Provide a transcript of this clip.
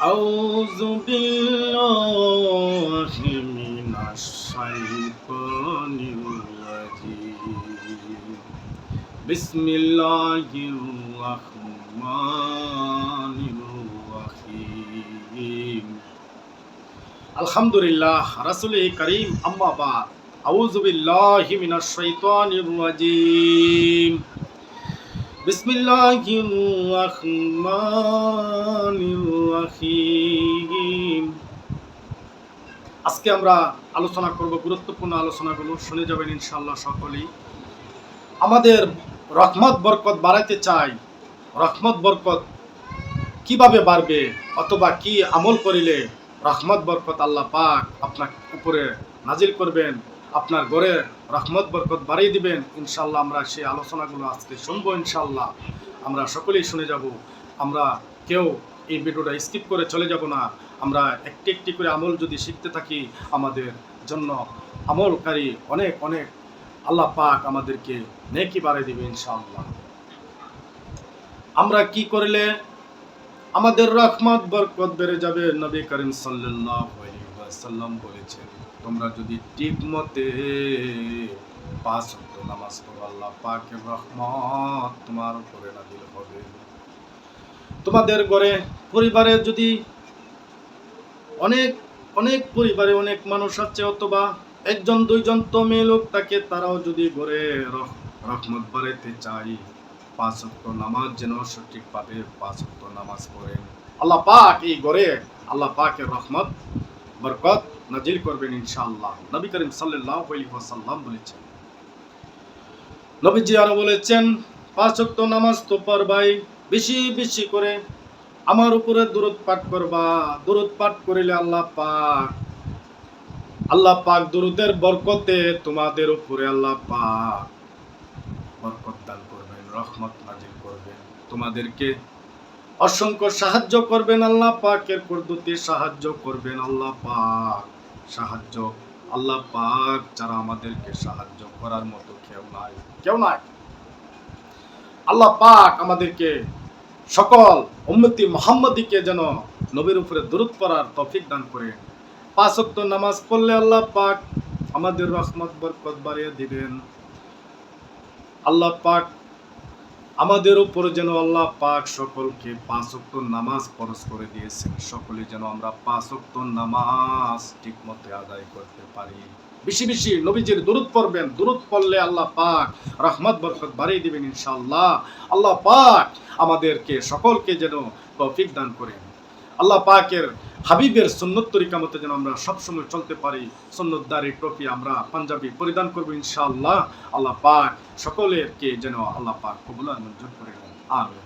أعوذ بالله من الشيطان الرجيم بسم الله الرحمن الرحيم الحمد لله رسول كريم أما بعد أعوذ بالله من الشيطان الرجيم بسم الله الرحمن الرحيم আজকে আমরা আলোচনা করব গুরুত্বপূর্ণ আলোচনাগুলো শুনে যাবেন ইনশাআল্লাহ সকলেই আমাদের রহমত বরকত বাড়াইতে চাই রহমত বরকত কিভাবে বাড়বে অথবা কি আমল করিলে রহমত বরকত আল্লাহ পাক আপনার উপরে নাজিল করবেন আপনার ঘরে রহমত, বরকত বাড়িয়ে দিবেন। ইনশাল্লাহ আমরা সেই আলোচনাগুলো আজকে শুনব ইনশাল্লাহ আমরা সকলেই শুনে যাব। আমরা কেউ এই ভিডিওটা স্কিপ করে চলে যাব না। আমরা একটি একটি করে আমল যদি শিখতে থাকি, আমাদের জন্য আমলকারী অনেক অনেক আল্লাহ পাক আমাদেরকে নেকি বাড়িয়ে দিবে, ইনশাআল্লাহ। আমরা কি করলে আমাদের রহমত, বরকত বেড়ে যাবে? নবী করিম সাল্লাল্লাহু আলাইহি ওয়াসাল্লাম বলেছেন, তোমরা যদি ঠিক মতে পাঁচ ওয়াক্ত নামাজ পড়ো, আল্লাহ পাকের রহমত তোমার উপরে নাজিল হবে। তোমাদের ঘরে পরিবারে যদি অনেক অনেক পরিবারে অনেক মানুষ আছে অথবা একজন, দুইজন তো মেয়ে লোক থাকে, তারাও যদি ঘরে রহমত বাড়াইতে চাই পাঁচ ওয়াক্ত নামাজ যেন সঠিকভাবে পাঁচ ওয়াক্ত নামাজ পড়েন। আল্লাহ পাক এই ঘরে, আল্লাহ পাকের রহমত বরকত নাজিল করবেন ইনশাআল্লাহ। নবী করিম সাল্লাল্লাহু আলাইহি ওয়াসাল্লাম বলেছেন। নবীজি আরও বলেছেন, পাঁচ ওয়াক্ত নামাজ তো পড়বাই, বেশি বেশি করে আমার উপরে দূরত পাঠ করবা। দূরত পাঠ করিলে আল্লাহ পাক আল্লাহ পাক দুরুদের বরকতে তোমাদের উপরে আল্লাহ পাক বরকত দান করবেন, রহমত নাজিল করবেন। তোমাদেরকে অসংখ্য সাহায্য করবেন আল্লাহ পাকের পদ্ধতি সাহায্য করবেন আল্লাহ পাক। সাহায্য আল্লাহ পাক যারা আমাদেরকে সাহায্য করার মতো কেউ নাই। কেউ নাই। আল্লাহ পাক আমাদেরকে সকল উম্মতি মোহাম্মদীকে যেন নবীর উপরে দূরত পড়ার তফিক দান করে। পাঁচ ওয়াক্ত নামাজ পড়লে আল্লাহ পাক আমাদের রহমত বরকত বাড়িয়ে দিবেন। আল্লাহ পাক আমাদের উপর যেন আল্লাহ পাক সকলকে পাঁচ ওয়াক্ত নামাজ ফরজ করে দিয়েছেন। সকলে যেন আমরা পাঁচ ওয়াক্ত নামাজ ঠিক মতো আদায় করতে পারি। বেশি বেশি নবীজির দূরত পড়বেন। দূরত পড়লে আল্লাহ পাক রহমত, বরকত বাড়িয়ে দিবেন ইনশাল্লাহ আল্লাহ পাক আমাদেরকে সকলকে যেন তৌফিক দান করেন। আল্লাহ পাকের হাবিবের সন্ন্যত তরিকা মতো যেন আমরা সবসময় চলতে পারি সন্ন্যতদারি দারি টপি আমরা পাঞ্জাবি পরিধান করব ইনশাআল্লাহ। আল্লাহ পাক সকলেরকে যেন আল্লাহ পাক কবুল আর মঞ্জুর করে আমিন।